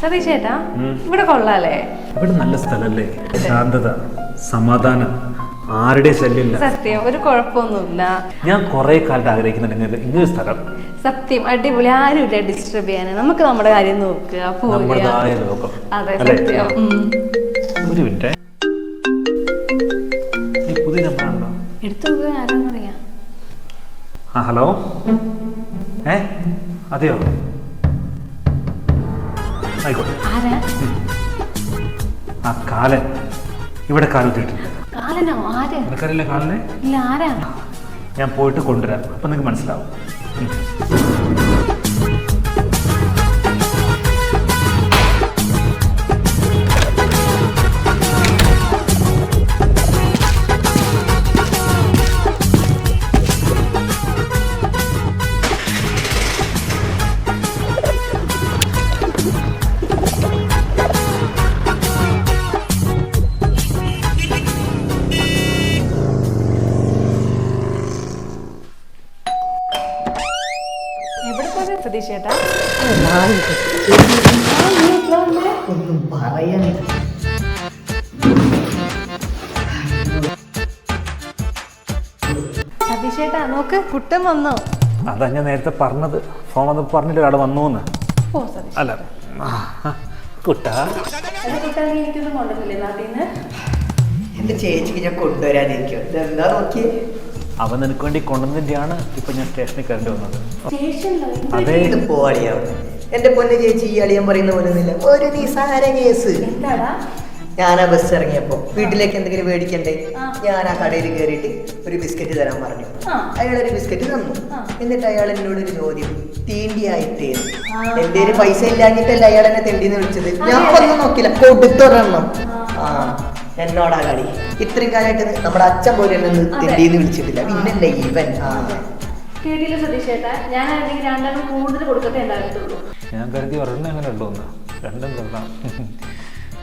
സതീഷ് ചേട്ടാ ഇവിടെ കൊള്ളാലേ ഇവിടെ നല്ല സ്ഥലല്ലേ? ശാന്തത സമാധാനം ആരുടെ ശല്യമില്ല. സത്യം ഒരു കുഴപ്പമൊന്നുമില്ല. ഞാൻ കുറെ കാലത്ത് ആഗ്രഹിക്കുന്നുണ്ട് ഇങ്ങനെ സ്ഥലം. സത്യം അടിപൊളി ആരുമില്ല ഡിസ്റ്റർബ് ചെയ്യാൻ. നമുക്ക് നമ്മുടെ കാര്യം നോക്കുക അതെ സത്യം. ഒരു മിനിറ്റ്. പുതിയ നമ്പറാണല്ലോ എടുത്തു നോക്കുക ആരാന്നറിയാം ഹലോ? ഏ? അതെയോ? ആയിക്കോട്ടെ. ആരാ? ആ കാലൻ. ഇവിടെ കാലത്തിട്ടില്ല കാലനോ? ആര്? നിനക്കറിയില്ല കാലനെ? ഇല്ല ആരാ? ഞാൻ പോയിട്ട് കൊണ്ടുവരാം. അപ്പം നിങ്ങൾക്ക് മനസ്സിലാവും. സതീഷ് ചേട്ടാ ഒന്നും പറയാൻ സതീഷ് ചേട്ടാ നോക്ക് കുട്ടൻ വന്നോ. അതാ ഞാൻ നേരത്തെ പറഞ്ഞത്. ഫോൺ വന്ന് പറഞ്ഞിട്ട് ഒരാൾ വന്നു എന്ന് ഓ സതീഷ് അല്ല. കുട്ടാ. അത് നീ എനിക്കൊന്നും കൊണ്ടുവന്നില്ലേ നാട്ടിൽ നിന്ന് എന്റെ ചേച്ചിക്ക് ഞാൻ കൊണ്ടുവരാനിരിക്കും ഇതെന്താ നോക്കി അവൻ നിനക്ക് വേണ്ടി കൊണ്ടുവന്നിട്ടാണ് ഇപ്പൊ ഞാൻ സ്റ്റേഷനിൽ കയറേണ്ടി വന്നത്. സ്റ്റേഷനിലോ? അതെ. എന്റെ പൊന്നു ചേച്ചി ഈ അളിയൻ പറയുന്ന പോലെ ഒന്നുമില്ല. ഒരു നിസാര കേസ്. എന്താടാ? ഞാൻ ആ ബസ് ഇറങ്ങിയപ്പോ വീട്ടിലേക്ക് എന്തെങ്കിലും മേടിക്കണ്ടേ? ഞാൻ ആ കടയിൽ കയറിയിട്ട് ഒരു ബിസ്ക്കറ്റ് തരാൻ പറഞ്ഞു. അയാൾ ഒരു ബിസ്ക്കറ്റ് തന്നു. എന്നിട്ട് അയാൾ എന്നോട് ഒരു ചോദ്യം. തീണ്ടിയായിട്ടേ. എന്റെ ഒരു പൈസ ഇല്ലാഞ്ഞിട്ടല്ല അയാൾ എന്നെ തെണ്ടിന്ന് വിളിച്ചത്? ഞാൻ പറഞ്ഞു നോക്കില്ല കൊടുത്തൊരെണ്ണം. ആ. എന്നോടാ കളി? ഇത്രയും കാലമായിട്ട് നമ്മുടെ അച്ഛൻ പോലും എന്നെ എന്ന് വിളിച്ചിട്ടില്ല. പിന്നെ ഇവൻ? ആ. കേട്ടില്ല സതീഷേട്ടാ ഞാൻ രണ്ടെണ്ണം കൂടുതൽ കൊടുക്കത്തേ ഉണ്ടാകത്തുള്ളൂ ഞാൻ കരുതി ഒരെണ്ണം എങ്ങനെ ഉണ്ടോന്ന് രണ്ടെണ്ണം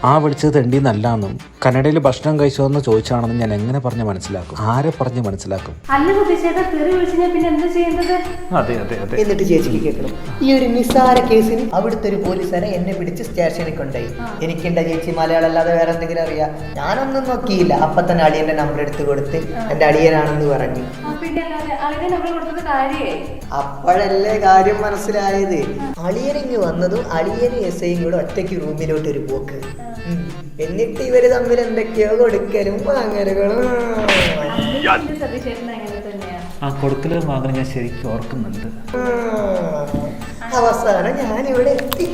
ആ വിളിച്ചത് തെണ്ടി തെണ്ടിന്നല്ലാന്നും കന്നഡയിൽ ഭക്ഷണം കഴിച്ചോന്ന് ചോദിച്ചാണെന്നും ഞാൻ എങ്ങനെ പറഞ്ഞ് മനസ്സിലാക്കും? ആരെ പറഞ്ഞ് മനസ്സിലാക്കും? അല്ല സതീഷ് ചേട്ടാ തെറി വിളിച്ചു ഞാൻ പിന്നെ എന്താ ചെയ്യേണ്ടത്? അതെ അതെ അതെ. എന്നിട്ട് ചേച്ചിക്ക് കേൾക്കണം. ഈ ഒരു നിസ്സാര കേസിന് അവിടുത്തെ ഒരു പോലീസുകാരെ എന്നെ പിടിച്ച് സ്റ്റേഷനിൽ കൊണ്ടുപോയി. എനിക്കെന്താ ചേച്ചി മലയാളം അല്ലാതെ വേറെ എന്തെങ്കിലും അറിയാം? ഞാനൊന്നും നോക്കിയില്ല. അപ്പൊ തന്നെ അളിയന്റെ നമ്പർ എടുത്ത് കൊടുത്ത് എന്റെ അളിയനാണെന്ന് പറഞ്ഞു. അപ്പോഴല്ലേ കാര്യം മനസ്സിലായത്. അളിയനിങ് വന്നതും അളിയനും എസ് ഐയും കൂടെ ഒറ്റയ്ക്ക് റൂമിലോട്ട് ഒരു പോക്ക്. എന്നിട്ട് ഇവർ തമ്മിൽ എന്തൊക്കെയോ കൊടുക്കലും വാങ്ങലുകളും. ആ കൊടുക്കലും വാങ്ങലും ഞാൻ ശരിക്കും ഓർക്കുന്നുണ്ട്. അവസാനം ഞാൻ ഇവിടെ എത്തി.